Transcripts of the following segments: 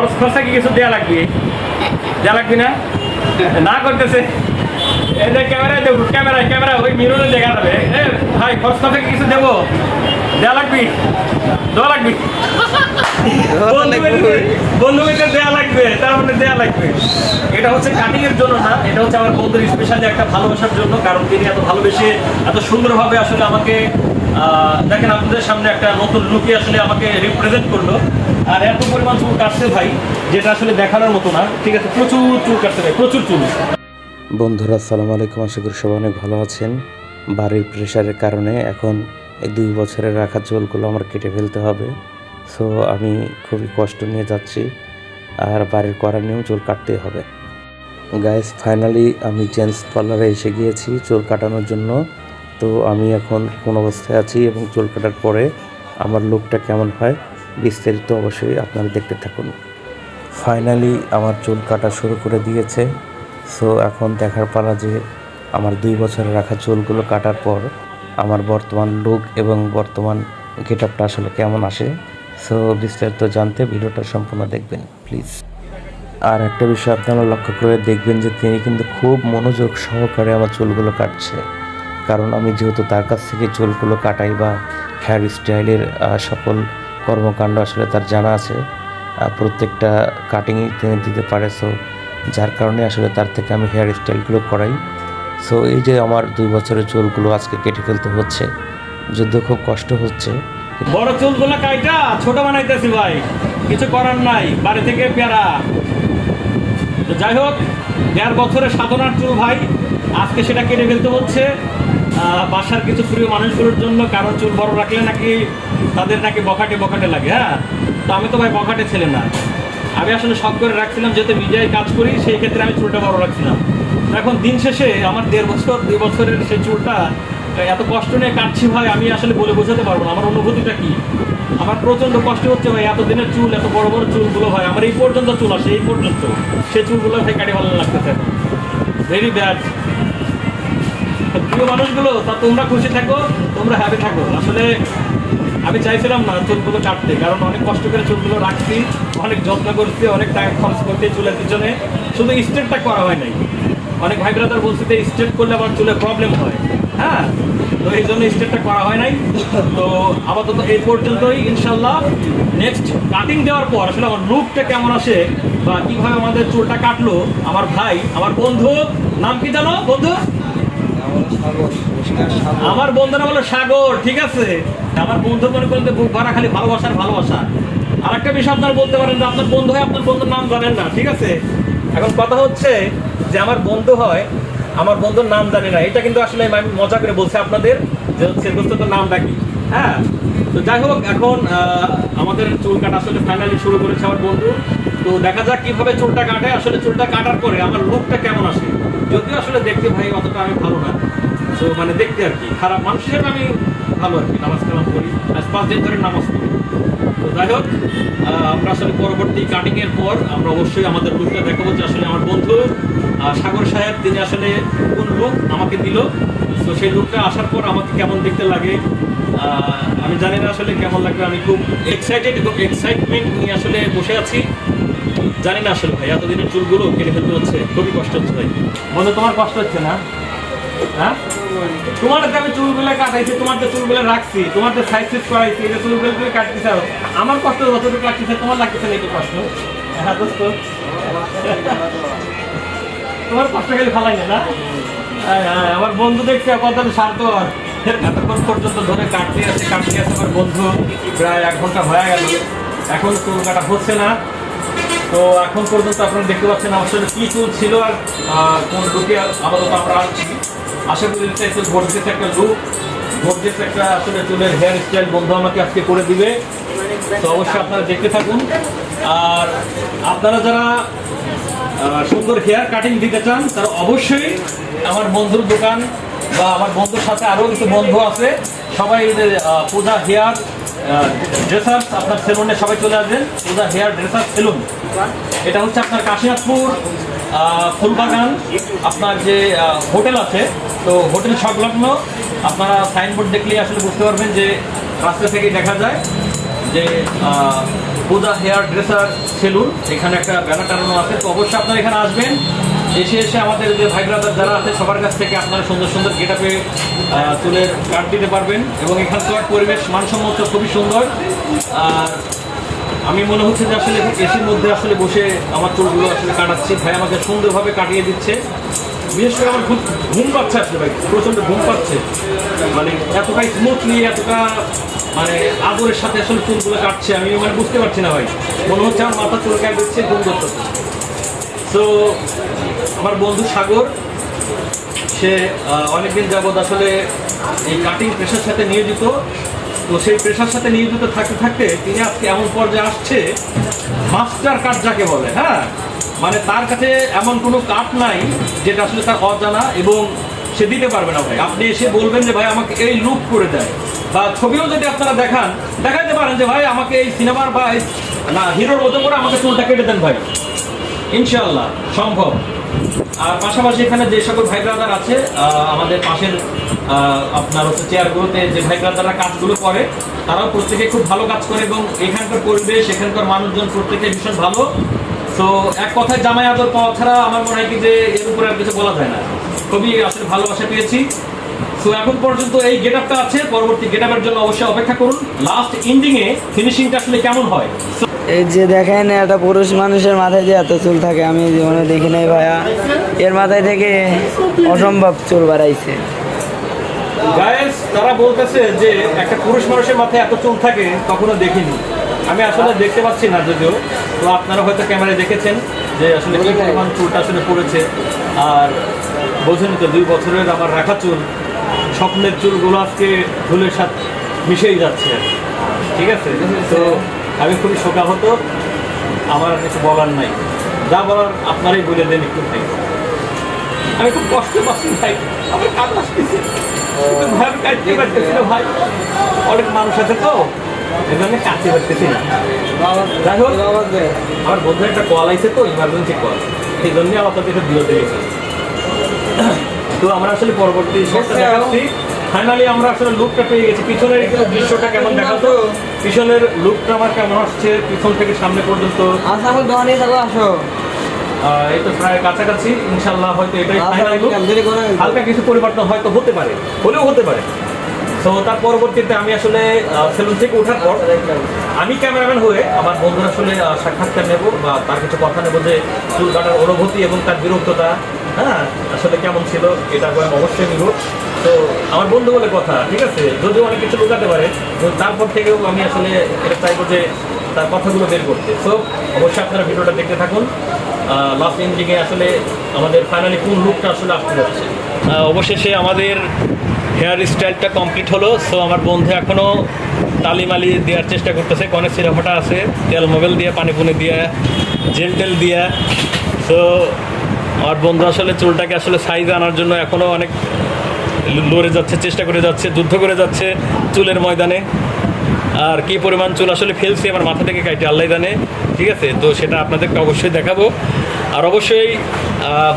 খরচ খরচা কি কিছু দেওয়া লাগবে? দেওয়া লাগবে না? না করতেছে। এই যে ক্যামেরায় দেবো ক্যামেরায় ক্যামেরা ওই মিররে দেখা যাবে। ভাই খরচ খরচা কি কিছু দেবো? দেওয়া লাগবে? দেওয়া লাগবে। বন্ধু মিত্র দেওয়া লাগবে তার মানে দেওয়া লাগবে। এটা হচ্ছে কাটিং এর জন্য না এটা হচ্ছে আমার বন্ধুর স্পেশালি একটা ভালোবাসার জন্য কারণ তিনি এত ভালোবেসে এত সুন্দরভাবে আসলে আমাকে আহ, দেখেন আপনাদের সামনে একটা নতুন লুকে আসলে আমাকে রিপ্রেজেন্ট করল। আর এত পরিমাণ চুল কাটছে ভাই, যেটা আসলে দেখানোর মতো না। ঠিক আছে, প্রচুর চুল কাটছে ভাই, প্রচুর চুল। বন্ধুরা, আসসালামু আলাইকুম। আশা করি সবাই অনেক ভালো আছেন। বাড়ির প্রেশারের কারণে এখন এই দুই বছরের রাখা চুলগুলো আমার কেটে ফেলতে হবে। সো আমি খুবই কষ্ট নিয়ে যাচ্ছি। আর বাড়ির করার নিয়েও চুল কাটতেই হবে। গাইস ফাইনালি আমি জেন্টস পার্লারে এসে গিয়েছি চুল কাটানোর জন্য। তো আমি এখন কোন অবস্থায় আছি এবং চুল কাটার পরে আমার লুকটা কেমন হয়? বিস্তারিত অবশ্যই আপনারা দেখতে থাকুন। ফাইনালি আমার চুল কাটা শুরু করে দিয়েছে। সো এখন দেখার পালা যে আমার দুই বছরের রাখা চুলগুলো কাটার পর আমার বর্তমান লুক এবং বর্তমান গেট আপটা আসলে কেমন আসে? সো বিস্তারিত জানতে ভিডিওটা সম্পূর্ণ দেখবেন প্লিজ আর একটা বিষয় আপনারা লক্ষ্য করে দেখবেন যে তিনি কিন্তু খুব মনোযোগ সহকারে আমার চুলগুলো কাটছে। কারণ আমি যেহেতু তার কাছ থেকে চুলগুলো কাটাই বা হেয়ার স্টাইলের সকল কর্মকাণ্ড আসলে তার জানা আছে। প্রত্যেকটা কাটিংই তিনি দিতে পারে সো যার কারণে আসলে তার থেকে আমি হেয়ার স্টাইলগুলো করাই। সো এই যে আমার দুই বছরের চুলগুলো আজকে কেটে ফেলতে হচ্ছে, যদিও খুব কষ্ট হচ্ছে বড় চুলগুলো কাইটা, ছোট বানাইতেছি ভাই। কিছু করার নাই, বাড়ি থেকে পেয়ারা। তো যাই হোক, দেড় বছরের সাধনার চুল ভাই, আজকে সেটা কেটে ফেলতে হচ্ছে। বাসার কিছু প্রিয় মানুষগুলোর জন্য কারণ চুল বড় রাখলে নাকি তাদের নাকি বখাটে বখাটে লাগে হ্যাঁ? তো আমি তো ভাই বখাটে ছেলে না। আমি আসলে শখ করে রাখছিলাম যেহেতু মিডিয়ায় কাজ করি, সেই ক্ষেত্রে আমি চুলটা বড় রাখছিলাম। এখন দিন শেষে আমার দেড় বছর, দুই বছরের সেই চুলটা এত কষ্ট নিয়ে কাটছি ভাই, আমি আসলে বলে বোঝাতে পারব না। আমার অনুভূতিটা কি? আমার প্রচণ্ড কষ্ট হচ্ছে ভাই এত দিনের চুল, এত বড় বড় চুলগুলো ভাই, আমার এই পর্যন্ত চুল আসে, এই পর্যন্ত। সেই চুলগুলো ভাই কাটি ভালো লাগতেছে ভেরি ব্যাড প্রিয় মানুষগুলো, তা তোমরা খুশি থাকো, তোমরা হ্যাপি থাকো। আসলে আমি চাইছিলাম না চুলগুলো কাটতে, কারণ অনেক কষ্ট করে চুলগুলো রাখছি, অনেক যত্ন করছি, অনেক টাকা খরচ করতে চুলের পিছনে। শুধু স্ট্রেটটা করা হয় নাই। অনেক ভাই ব্রাদার বলছে যে স্ট্রেট করলে আমার চুলে প্রবলেম হয়। হ্যাঁ তো এই জন্য স্ট্রেটটা করা হয় নাই। তো আপাতত এই পর্যন্তই ইনশাল্লাহ নেক্সট কাটিং দেওয়ার পর, আসলে আমার লুকটা কেমন আসে বা কীভাবে আমাদের চুলটা কাটলো, আমার ভাই, আমার বন্ধু, নাম কি জানো বন্ধু? আমার বন্ধু নাম হলো সাগর, ঠিক আছে? আমার বন্ধু মনে করেন যে বুক ভরা খালি ভালোবাসার ভালোবাসা আর একটা বিষয় আপনারা বলতে পারেন যে আপনার বন্ধু হয়, আপনার বন্ধুর নাম জানেন না, ঠিক আছে? এখন কথা হচ্ছে যে আমার বন্ধু হয়, আমার বন্ধুর নাম জানি না। এটা কিন্তু আসলে আমি মজা করে বলছি আপনাদের যে হচ্ছে দোস্ত তোর নামটা কি হ্যাঁ? তো যাই হোক, এখন আমাদের চুল কাটা আসলে ফাইনালি শুরু করেছে আমার বন্ধু। তো দেখা যাক কীভাবে চুলটা কাটে। আসলে চুলটা কাটার পরে আমার লুকটা কেমন আসে? যদিও আসলে দেখতে ভাই অতটা আমি ভালো না। তো মানে দেখতে আর কি, খারাপ মানুষ হিসেবে আমি ভালো আর কি, নামাজ কালাম করি আজ পাঁচ দিন ধরে নামাজ পড়ি। তো যাই হোক আমরা আসলে পরবর্তী কাটিং এর পর আমরা অবশ্যই আমাদের লুকটা দেখাবো যে আসলে আমার বন্ধু সাগর সাহেব, তিনি আসলে কোন লুক আমাকে দিল। তো সেই লুকটা আসার পর আমাকে কেমন দেখতে লাগে আমি জানি না আসলে কেমন লাগবে। আমি খুব এক্সাইটেড এবং এক্সাইটমেন্ট নিয়ে আসলে বসে আছি। জানি না আসলে ভাই, এতদিনের চুলগুলো কেটে ফেলতে হচ্ছে, খুবই কষ্ট হচ্ছে ভাই। বন্ধু, তোমার কষ্ট হচ্ছে না? হ্যাঁ? তোমার আমি চুলগুলো কাটাইছি তোমার তো চুলগুলো রাখছি তোমার তো সাইজ সাইজ করাইছি এটা চুলগুলো তুমি কাটতেছ আমার কষ্ট যতটুকু লাগতেছে তোমার লাগতেছে না একটু কষ্ট? হ্যাঁ দোস্ত। তোমার কষ্ট খেলে ফালাই না? হ্যাঁ, হ্যাঁ, আমার বন্ধু দেখছে কত আর এতক্ষণ পর্যন্ত ধরে কাটতে আছে কাটতে আছে আমার বন্ধু। প্রায় এক ঘণ্টা হয়ে গেল। এখন চুল কাটা হচ্ছে না। তো এখন পর্যন্ত আপনারা দেখতে পাচ্ছেন আসলে কি চুল ছিল আর কোন লুকে আপাতত আমরা আনছি আশা করি এটা একটু গর্জেস একটা লুক গর্জেস একটা আসলে চুলের হেয়ার স্টাইল বন্ধু আমাকে আজকে করে দিবে। তো অবশ্যই আপনারা দেখতে থাকুন। আর আপনারা যারা সুন্দর হেয়ার কাটিং দিতে চান, তারা অবশ্যই আমার বন্ধুর দোকান বা আমার বন্ধুর সাথে আরও কিছু বন্ধু আছে। সবাই পূজা হেয়ার ড্রেসার্স আপনার সেলুনে সবাই চলে আসবেন। Puja hair dresser salon. এটা হচ্ছে আপনার কাশিনাথপুর ফুলবাগান। আপনার যে হোটেল আছে, তো হোটেল সংলগ্ন। আপনারা সাইনবোর্ড দেখলেই আসলে বুঝতে পারবেন যে রাস্তা থেকেই দেখা যায় যে পূজা হেয়ার ড্রেসার সেলুন। এখানে একটা ব্যানার টানানো আছে। তো অবশ্যই আপনারা এখানে আসবেন। এসে এসে আমাদের যে ভাই ব্রাদার যারা আছে, সবার কাছ থেকে আপনারা সুন্দর সুন্দর গেট আপে চুলের কাট দিতে পারবেন এবং এখানকার পরিবেশ মানসম্মত খুবই সুন্দর। আর আমি মনে হচ্ছে যে আসলে এসির মধ্যে আসলে বসে আমার চুলগুলো আসলে কাটাচ্ছি। ভাই আমাকে সুন্দরভাবে কাটিয়ে দিচ্ছে। বিশেষ করে আমার খুব ঘুম পাচ্ছে আসলে ভাই, প্রচণ্ড ঘুম পাচ্ছে। মানে এতটাই স্মুথলি এতটা মানে আদরের সাথে আসলে চুলগুলো কাটছে, আমি মানে বুঝতে পারছি না ভাই। মনে হচ্ছে আমার মাথা চুল কাট দিচ্ছে, ঘুম করতেছে তো আমার বন্ধু সাগর, সে অনেকদিন যাবৎ আসলে এই কাটিং পেশার সাথে নিয়োজিত। তো সেই পেশার সাথে নিয়োজিত থাকতে থাকতে তিনি আজকে এমন পর্যায়ে আসছে মাস্টার কাট যাকে বলে হ্যাঁ? মানে তার কাছে এমন কোনো কাট নাই যেটা আসলে তার অজানা এবং সে দিতে পারবে না ভাই। আপনি এসে বলবেন যে, ভাই, আমাকে এই লুক করে দেয়। বা ছবিও যদি আপনারা দেখান দেখাতে পারেন যে, ভাই, আমাকে এই সিনেমার বা না, হিরোর মতো করে আমাকে চুলটা কেটে দেন ভাই। ইনশাআল্লাহ, সম্ভব। আর পাশাপাশি এখানে যে সকল ভাই ব্রাদার আছে আমাদের পাশের আপনার হচ্ছে চেয়ারগুলোতে যে ভাই ব্রাদাররা কাজগুলো করে, তারাও প্রত্যেকে খুব ভালো কাজ করে এবং এখানকার পরিবেশ, এখানকার মানুষজন প্রত্যেকে ভীষণ ভালো। তো এক কথায় জামাই আদর পাওয়া ছাড়া আমার মনে হয় কি যে এর উপরে আর কিছু বলা যায় না। খুবই আসলে ভালোবাসা পেয়েছি। তো এখন পর্যন্ত এই গেট আপটা আছে, পরবর্তী গেট আপের জন্য অবশ্যই অপেক্ষা করুন। লাস্ট এন্ডিংয়ে ফিনিশিংটা আসলে কেমন হয়? এই যে দেখেন, একটা পুরুষ মানুষের মাথায় যে এত চুল থাকে, আমি জীবনে দেখি নাই ভাইয়া। এর মাথায় থেকে অসম্ভব চুল বাড়াইছে। তারা বলতেছে যে একটা পুরুষ মানুষের মাথায় এত চুল থাকে, কখনো দেখিনি। আমি আসলে দেখতে পাচ্ছি না যদিও। তো আপনারা হয়তো ক্যামেরায় দেখেছেন যে আসলে কি পরিমাণ চুলটা আসলে পড়েছে। আর বোঝেন তো, দুই বছরের আমার রাখা চুল, স্বপ্নের চুলগুলো আজকে ধুলের সাথে মিশেই যাচ্ছে। ঠিক আছে? তো আমি খুবই শোকাহত। আমার আর কিছু বলার নাই। যা বলার আপনারাই বলে দেন একটু ভাই। আমি খুব কষ্ট পাচ্ছি ভাই। আমার কাজ আসতেছে কিন্তু ভাই আমি কাটতে পারতেছি না ভাই। অনেক মানুষ আছে তো এই জন্য কাটতে পারতেছি না। যাই হোক আমার বন্ধু একটা কল আইছে তো ইমার্জেন্সি কল সেই জন্যই আমার একটু বিরতি গেছে তো আমরা আসলে পরবর্তী ফাইনালি আমরা আসলে লুকটা পেয়ে গেছি। পিছনের দৃশ্যটা কেমন দেখাতো? পিছনের লুকটা আমার কেমন আসছে? পিছন থেকে সামনে পর্যন্ত। দোকানে আসো। এই তো প্রায় কাছাকাছি। ইনশাল্লাহ হয়তো এটাই ফাইনাল লুক হালকা কিছু পরিবর্তন হয়তো হতে পারে হলেও হতে পারে। তো তার পরবর্তীতে আমি আসলে সেলুন থেকে ওঠার পর আমি ক্যামেরাম্যান হয়ে আমার বন্ধুর আসলে সাক্ষাৎকার নেব বা তার কিছু কথা নেব যে চুল কাটার অনুভূতি এবং তার বিরক্ততা হ্যাঁ আসলে কেমন ছিল এটা আমি অবশ্যই নিব। তো আমার বন্ধু বলে কথা, ঠিক আছে? যদিও অনেক কিছু লুকাতে পারে, তো তারপর থেকেও আমি আসলে এটা চাইব যে তার কথাগুলো বের করতে। সো অবশ্যই আপনারা ভিডিওটা দেখতে থাকুন। লাস্ট এন্ডিংয়ে আসলে আমাদের ফাইনালি কোন লুকটা আসলে আসতে যাচ্ছে। অবশেষে আমাদের হেয়ার স্টাইলটা কমপ্লিট হলো। সো আমার বন্ধু এখনও তালিমালি দেওয়ার চেষ্টা করতেছে। কনের সিরাফাটা আছে, তেল মোবাইল দিয়ে, পানি পুনি দিয়ে, জেল টেল দিয়ে। তো আমার বন্ধু আসলে চুলটাকে আসলে সাইজ আনার জন্য এখনও অনেক লড়ে যাচ্ছে, চেষ্টা করে যাচ্ছে, যুদ্ধ করে যাচ্ছে চুলের ময়দানে। আর কি পরিমাণ চুল আসলে ফেলছি আমার মাথা থেকে কাটে আল্লাহ জানে। ঠিক আছে? তো সেটা আপনাদেরকে অবশ্যই দেখাবো। আর অবশ্যই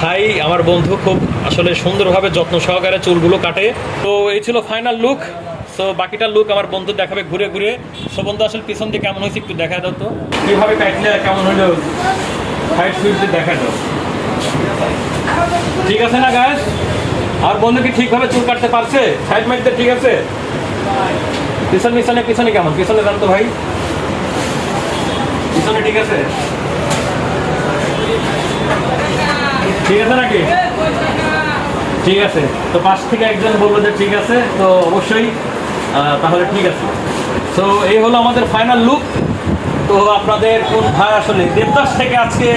ভাই, আমার বন্ধু খুব আসলে সুন্দরভাবে যত্ন সহকারে চুলগুলো কাটে। তো এই ছিল ফাইনাল লুক তো বাকিটা লুক আমার বন্ধু দেখাবে ঘুরে ঘুরে। সো বন্ধু, আসলে পিছন দিয়ে কেমন হয়েছে একটু দেখা দাও তো। কীভাবে কাটলে কেমন হলো? ফাইট সুইট দেখা দাও। ঠিক আছে না গাছ আর বন্ধু কি ঠিকভাবে চুল কাটতে পারছে? সাইড মাইডতে ঠিক আছে? পিছন পিছনে পিছনে কেমন? পিছনে জান তো ভাই। পিছনে ঠিক আছে? ঠিক আছে নাকি? ঠিক আছে। তো পাশ থেকে একজন বলল যে ঠিক আছে, তো অবশ্যই তাহলে ঠিক আছে। তো এই হলো আমাদের ফাইনাল লুক তো আপনাদের কোন ভাই আসলে দেবদাস থেকে আজকে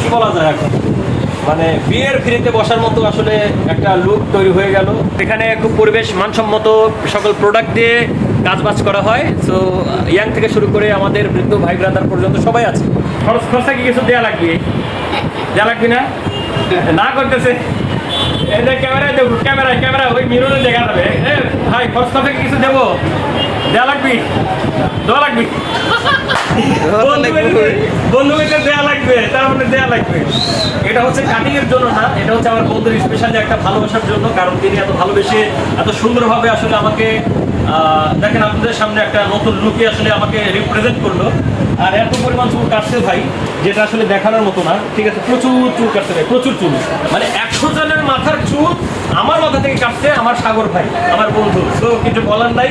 কি বলা যায় এখন? মানে বিয়ের ফ্রিতে বসার মতো আসলে একটা লুক তৈরি হয়ে গেল। এখানে খুব পরিবেশ মানসম্মত সকল প্রোডাক্ট দিয়ে কাজবাজ করা হয়। তো ইয়াং থেকে শুরু করে আমাদের বৃদ্ধ ভাই ব্রাদার পর্যন্ত সবাই আছে। খরচ খরচা কি কিছু দেওয়া লাগবে? দেওয়া লাগবে না? না করতেছে। যে ক্যামেরায় দেবো ক্যামেরায় ক্যামেরা ওই মিররে দেখা যাবে। ভাই, খরচ খরচা কি কিছু দেবো? লাগবি? দেওয়া লাগবি? মানে দেয়া এত আসলে আমাকে দেখেন আপনাদের সামনে একটা নতুন লুকে আসলে আমাকে রিপ্রেজেন্ট করল। আর এত পরিমাণ চুল কাটছে ভাই, যেটা আসলে দেখানোর মতো না, ঠিক আছে? প্রচুর চুল কাটছে ভাই, প্রচুর চুল। মানে একশো মাথার চুল আমার মাথা থেকে কাটছে আমার সাগর ভাই, আমার বন্ধু। তো কিছু বলার নাই।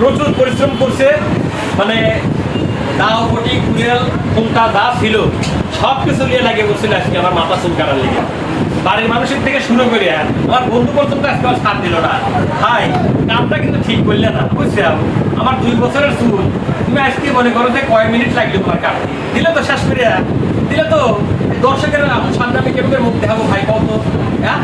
প্রচুর পরিশ্রম করছে। মানে দাও কোটি কুড়িয়াল কোনটা দা ছিল, সব কিছু নিয়ে লাগে বসছিল আজকে আমার মাথা চুল কাটার লেগে। বাড়ির মানুষের থেকে শুরু করে আর। আমার বন্ধু পর্যন্ত আজকে আমার সাথ দিল না। ভাই, কামটা কিন্তু ঠিক করলে না, বুঝছ আমার দুই বছরের চুল। তুমি আজকে মনে করো যে কয় মিনিট লাগল তোমার কাট দিলে তো শেষ করে দিলে তো দর্শকের আমার সামনে আমি কেমন মুখ দেখাবো ভাই, কত? হ্যাঁ?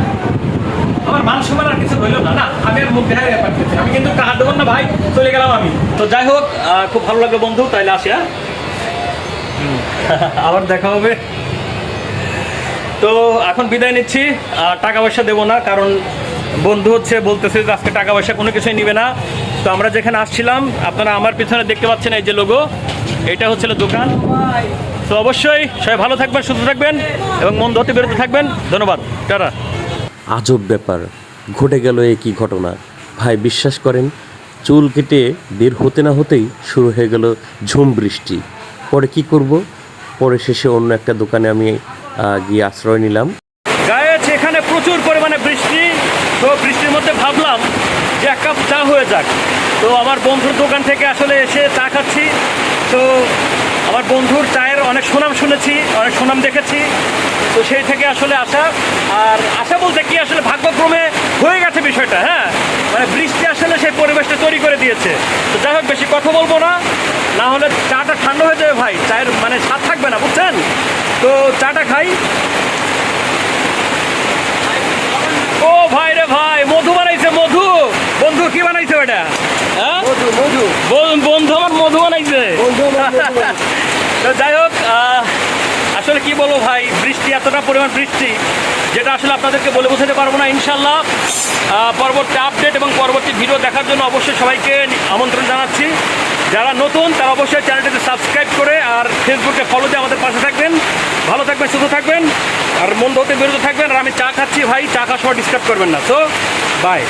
আমার মান সম্মান আর কিছু হইল না না, আমি আর মুখ দেখাই পারতেছি আমি কিন্তু কাহার দেবো না ভাই, চলে গেলাম আমি। তো যাই হোক খুব ভালো লাগল বন্ধু, তাইলে আসি হ্যাঁ? আবার দেখা হবে। তো এখন বিদায় নিচ্ছি টাকা পয়সা দেবো না, কারণ বন্ধু হচ্ছে, বলতেছে যে আজকে টাকা পয়সা কোনো কিছুই নিবে না। তো আমরা যেখানে আসছিলাম, আপনারা আমার পিছনে দেখতে পাচ্ছেন এই যে লোগো এটা হচ্ছিল দোকান। তো অবশ্যই সবাই ভালো থাকবেন সুস্থ থাকবেন এবং মন ধরতে বেরোতে থাকবেন। ধন্যবাদ। টাটা। আজব ব্যাপার ঘটে গেল একই ঘটনা? ভাই বিশ্বাস করেন চুল কেটে বের হতে না হতেই শুরু হয়ে গেল ঝুম বৃষ্টি। পরে কি করব? পরে শেষে অন্য একটা দোকানে আমি গিয়ে আশ্রয় নিলাম। গায়েছে এখানে প্রচুর পরিমাণে বৃষ্টি। তো বৃষ্টির মধ্যে ভাবলাম যে এক কাপ চা হয়ে যাক। তো আমার বন্ধুর দোকান থেকে আসলে এসে চা খাচ্ছি। তো আমার বন্ধুর চায়ের অনেক সুনাম শুনেছি, অনেক সুনাম দেখেছি। তো সেই থেকে আসলে আসা আর আশা বলতে কি আসলে ভাগ্যক্রমে হয়ে গেছে বিষয়টা হ্যাঁ? মানে বৃষ্টি আসলে সেই পরিবেশটা তৈরি করে দিয়েছে। তো যাই হোক, বেশি কথা বলব না। না হলে চাটা ঠান্ডা হয়ে যাবে ভাই, চায়ের মানে স্বাদ থাকবে না, বুঝছেন? তো চাটা খাই। ও ভাই রে ভাই, মধু বানাইছে, মধু! বন্ধু, কি বানাইছে ওটা মধু বন্ধু আমার মধু বানাইছে। তো যাই হোক আসলে কি বলব ভাই বৃষ্টি এতটা পরিমাণ বৃষ্টি যেটা আসলে আপনাদেরকে বলে বোঝাতে পারব না ইনশাল্লাহ পরবর্তী আপডেট এবং পরবর্তী ভিডিও দেখার জন্য অবশ্যই সবাইকে আমন্ত্রণ জানাচ্ছি। যারা নতুন তারা অবশ্যই চ্যানেলটিতে সাবস্ক্রাইব করে আর ফেসবুকে ফলো দিয়ে আমাদের পাশে থাকবেন। ভালো থাকবেন সুস্থ থাকবেন। আর মন ধরতে বেরোতে থাকবেন। আর আমি চা খাচ্ছি ভাই চা খাওয়ার সময় ডিস্টার্ব করবেন না। তো বাই